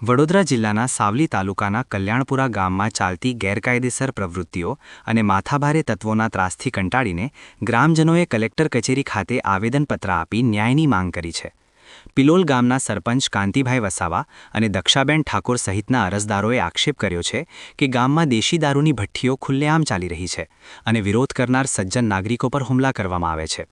વડોદરા જિલ્લાના સાવલી તાલુકાના કલ્યાણપુરા ગામમાં ચાલતી ગેરકાયદેસર પ્રવૃત્તિઓ અને માથાભારે તત્વોના ત્રાસથી કંટાળીને ગ્રામજનોએ કલેક્ટર કચેરી ખાતે આવેદનપત્ર આપી ન્યાયની માંગ કરી છે. પિલોલ ગામના સરપંચ કાંતિભાઈ વસાવા અને દક્ષાબેન ઠાકોર સહિતના અરજદારોએ આક્ષેપ કર્યો છે કે ગામમાં દેશી દારૂની ભઠ્ઠીઓ ખુલ્લેઆમ ચાલી રહી છે અને વિરોધ કરનાર સજ્જન નાગરિકો પર હુમલા કરવામાં આવે છે.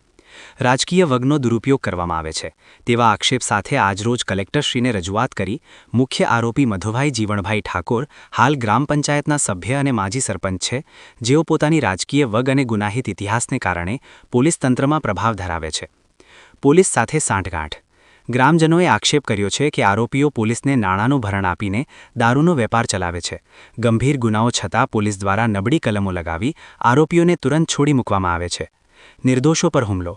રાજકીય વગનો દુરુપયોગ કરવામાં આવે છે. તેવા આક્ષેપ સાથે આજરોજ કલેક્ટરશ્રીને રજૂઆત કરી મુખ્ય આરોપી મધુભાઈ જીવણભાઈ ઠાકોર હાલ ગ્રામ પંચાયતના સભ્ય અને માજી સરપંચ છે. જેઓ પોતાની રાજકીય વગ અને ગુનાહિત ઇતિહાસને કારણે પોલીસ તંત્રમાં પ્રભાવ ધરાવે છે. પોલીસ સાથે સાંઠગાંઠ. ગ્રામજનોએ આક્ષેપ કર્યો છે કે આરોપીઓ પોલીસને નાણાંનું ભરણ આપીને દારૂનો વેપાર ચલાવે છે. ગંભીર ગુનાઓ છતાં પોલીસ દ્વારા નબળી કલમો લગાવી આરોપીઓને તુરંત છોડી મૂકવામાં આવે છે. નિર્દોષો પર હુમલો.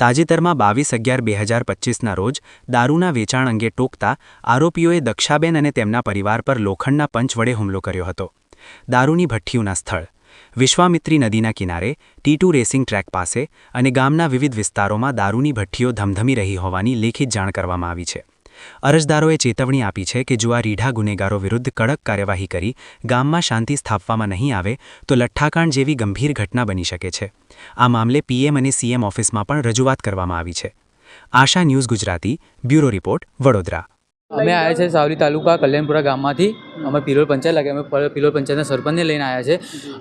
તાજેતરમાં બાવીસ અગિયાર બે હજાર પચીસના રોજ દારૂના વેચાણ અંગે ટોકતા આરોપીઓએ દક્ષાબેન અને તેમના પરિવાર પર લોખંડના પંચ વડે હુમલો કર્યો હતો. દારૂની ભઠ્ઠીઓના સ્થળ. વિશ્વામિત્રી નદીના કિનારે ટીટુ રેસિંગ ટ્રેક પાસે અને ગામના વિવિધ વિસ્તારોમાં દારૂની ભઠ્ઠીઓ ધમધમી રહી હોવાની લેખિત જાણ કરવામાં આવી છે. અરજદારોએ ચેતવણી આપી છે કે જો આ રીઢા ગુનેગારો વિરુદ્ધ કડક કાર્યવાહી કરી ગામમાં શાંતિ સ્થાપવામાં નહીં આવે, તો લઠ્ઠાકાંડ જેવી ગંભીર ઘટના બની શકે છે. આ મામલે પીએમ અને સીએમ ઓફિસમાં પણ રજૂઆત કરવામાં આવી છે. Asha news Gujarati, bureau report, Vadodara. અમે આવ્યા છે સાવરી તાલુકા કલ્યાણપુરા ગામમાંથી. અમે પિલોલ પંચાયત લાગે, અમે પિલોલ પંચાયતના સરપંચને લઈને આવ્યા છે.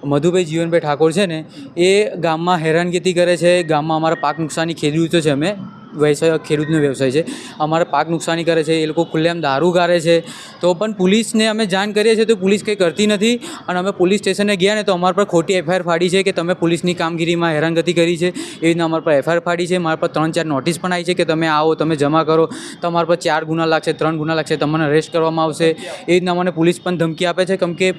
મધુભાઈ જીવનભાઈ ઠાકોર છે ને, એ ગામમાં હેરાનગતિ કરે છે. ગામમાં અમારા પાક નુકસાની ખેડૂતો છે અમે. વ્યવસાય ખેડૂતનો વ્યવસાય છે. અમારા પાક નુકસાની કરે છે, એ લોકો ખુલ્લેઆમ દારૂ ગારે છે. તો પણ પોલીસને અમે જાણ કરીએ છીએ તો પોલીસ કંઈ કરતી નથી. અને અમે પોલીસ સ્ટેશને ગયા ને તો અમારા પર ખોટી એફઆઈઆર ફાડી છે કે તમે પોલીસની કામગીરીમાં હેરાનગતિ કરી છે. એવી રીતના અમારા પર એફઆઈઆર ફાડી છે. મારા પર ત્રણ ચાર નોટિસ પણ આવી છે કે તમે આવો, તમે જમા કરો. તમારા પર ચાર ગુના લાગશે, ત્રણ ગુના લાગશે, તમને અરેસ્ટ કરવામાં આવશે. એ રીતના મને પોલીસ પણ ધમકી આપે છે. કેમ કે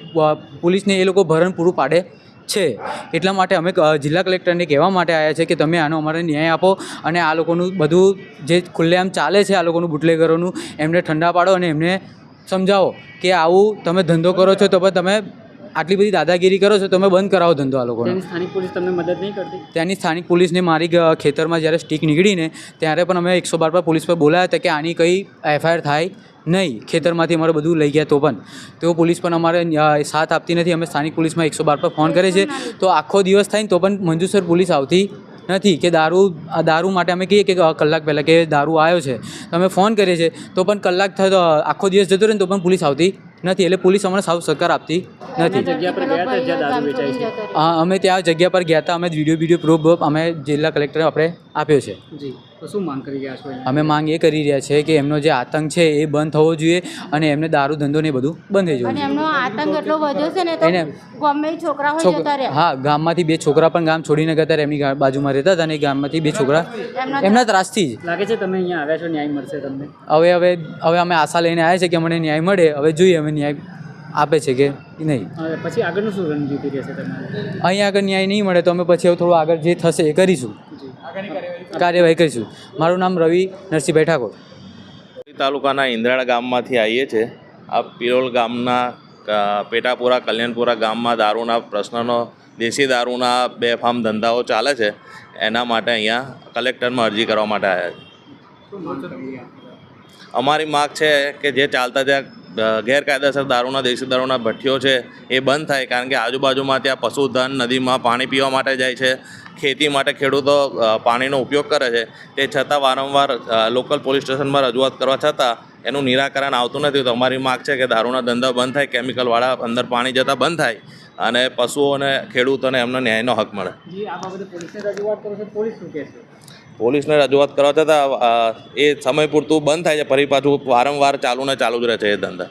પોલીસને એ લોકો ભરણ પૂરું પાડે. છે. એટલા માટે અમે જિલ્લા કલેક્ટરને કહેવા માટે આવ્યા છે કે તમે આનો અમારે ન્યાય આપો અને આ લોકોનું બધું જે ખુલ્લેઆમ ચાલે છે આ લોકોનું બુટલેગરોનું એમને ઠંડા પાડો અને એમને સમજાવો કે આવું તમે ધંધો કરો છો તો પણ તમે આટલી બધી દાદાગીરી કરો છો તમે બંધ કરાવો ધંધો આ લોકોનો. સ્થાનિક પોલીસ તમને મદદ નહીં કરતી? ત્યાંની સ્થાનિક પોલીસને મારી ખેતરમાં જ્યારે સ્ટીક નીકળીને ત્યારે પણ અમે એકસો બાર પર પોલીસ પર બોલાયા હતા કે આની કંઈ એફઆઈઆર થાય નહીં ખેતરમાંથી અમારે બધું લઈ ગયા તો પણ. તો પોલીસ પણ અમારે સાથ આપતી નથી. અમે સ્થાનિક પોલીસમાં એકસો બાર પર ફોન કરે છે. તો આખો દિવસ થાય ને તો પણ મંજુસર પોલીસ આવતી નથી કે દારૂ આ દારૂ માટે અમે કહીએ કે કલાક પહેલાં કે દારૂ આવ્યો છે. તો અમે ફોન કરીએ છીએ. તો પણ કલાક થાય તો આખો દિવસ જતો રહે ને તો પણ પોલીસ આવતી નથી. એટલે પોલીસ અમને સાવ સરકાર આપતી નથી. જગ્યા પર ગયા હતા જ્યાં દારૂ વેચાય છે? હા અમે ત્યાં જગ્યા પર ગયા હતા. અમે વીડિયો વીડિયો પ્રૂફ અમે જિલ્લા કલેક્ટરે આપણે આપ્યો છે. જી. તો શું માંગ કરી રહ્યા છો અમે માંગ એ કરી રહ્યા છે કે એમનો જે આતંક છે એ બંધ થવો જોઈએ અને એમને દારૂ ધંધો ને બધું બંધ થઈ જવું એમનો આતંક એટલો વધ્યો છે ને એને ગમે છોકરા હોય જતા રહે. હા ગામમાંથી બે છોકરા પણ ગામ છોડીને ગયા એમની બાજુમાં રહેતા હતા અને ગામમાંથી બે છોકરા એમના ત્રાસથી જ. લાગે છે તમે અહીંયા આવ્યા છો ન્યાય મળશે તમને? હવે હવે હવે અમે આશા લઈને આવ્યા છે કે અમને ન્યાય મળે. હવે જોઈએ અમે ન્યાય આપે છે કે નહીં. પછી આગળનું શું રણનીતિ રહેશે તમારે? અહીંયા આગળ ન્યાય નહીં મળે તો અમે પછી હવે થોડું આગળ જે થશે એ કરીશું. કાર્યવાહી કરીશું. મારું નામ રવિ નરસિંહભાઈ ઠાકોર. તાલુકાના ઇન્દ્રાળા ગામમાંથી આવીએ છીએ. આ પિરોલ ગામના પેટાપુરા કલ્યાણપુરા ગામમાં દારૂના પ્રશ્નનો દેશી દારૂના બે ફાર્મ ધંધાઓ ચાલે છે. એના માટે અહીંયા કલેક્ટરમાં અરજી કરવા માટે આવ્યા છે. અમારી માગ છે કે જે ચાલતા ત્યાં ગેરકાયદેસર દારૂના દેશી દારૂના ભઠ્ઠીઓ છે એ બંધ થાય. કારણ કે આજુબાજુમાં ત્યાં પશુધન નદીમાં પાણી પીવા માટે જાય છે. ખેતી માટે ખેડૂતો પાણીનો ઉપયોગ કરે છે. તે છતાં વારંવાર લોકલ પોલીસ સ્ટેશનમાં રજૂઆત કરવા છતાં એનું નિરાકરણ આવતું નથી. તો અમારી માગ છે કે દારૂના ધંધા બંધ થાય કેમિકલવાળા અંદર પાણી જતાં બંધ થાય અને પશુઓને ખેડૂતોને એમનો ન્યાયનો હક મળે. પોલીસને રજૂઆત કરવા છતાં એ સમય પૂરતું બંધ થાય છે. ફરી પાછું વારંવાર ચાલુ ને ચાલુ જ રહે છે એ ધંધા.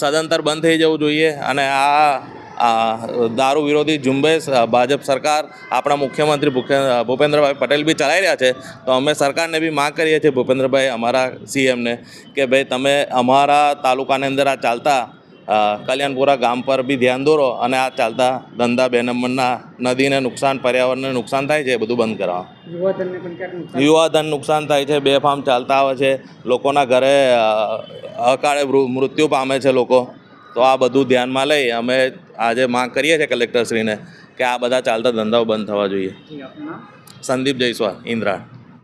સદંતર બંધ થઈ જવું જોઈએ અને આ દારૂ વિરોધી ઝુંબેશ ભાજપ સરકાર આપણા મુખ્યમંત્રી ભૂપેન્દ્રભાઈ પટેલ બી ચલાવી રહ્યા છે. તો અમે સરકારને બી માંગ કરીએ છીએ ભૂપેન્દ્રભાઈ અમારા સીએમને કે ભાઈ તમે અમારા તાલુકાની અંદર આ ચાલતા કલ્યાણપુરા ગામ પર બી ધ્યાન દોરો અને આ ચાલતા ધંધા બે નંબરના નદીને નુકસાન પર્યાવરણને નુકસાન થાય છે એ બધું બંધ કરાવો. યુવાધન નુકસાન થાય છે બે ફાર્મ ચાલતા આવે છે લોકોના ઘરે અકાળે મૃત્યુ પામે છે લોકો. તો આ બધું ધ્યાનમાં લઈ અમે આજે માંગ કરીએ છીએ કલેક્ટરશ્રીને કે આ બધા ચાલતા ધંધાઓ બંધ થવા જોઈએ. સંદીપ જયસ્વાલ ઇન્દ્રાણ.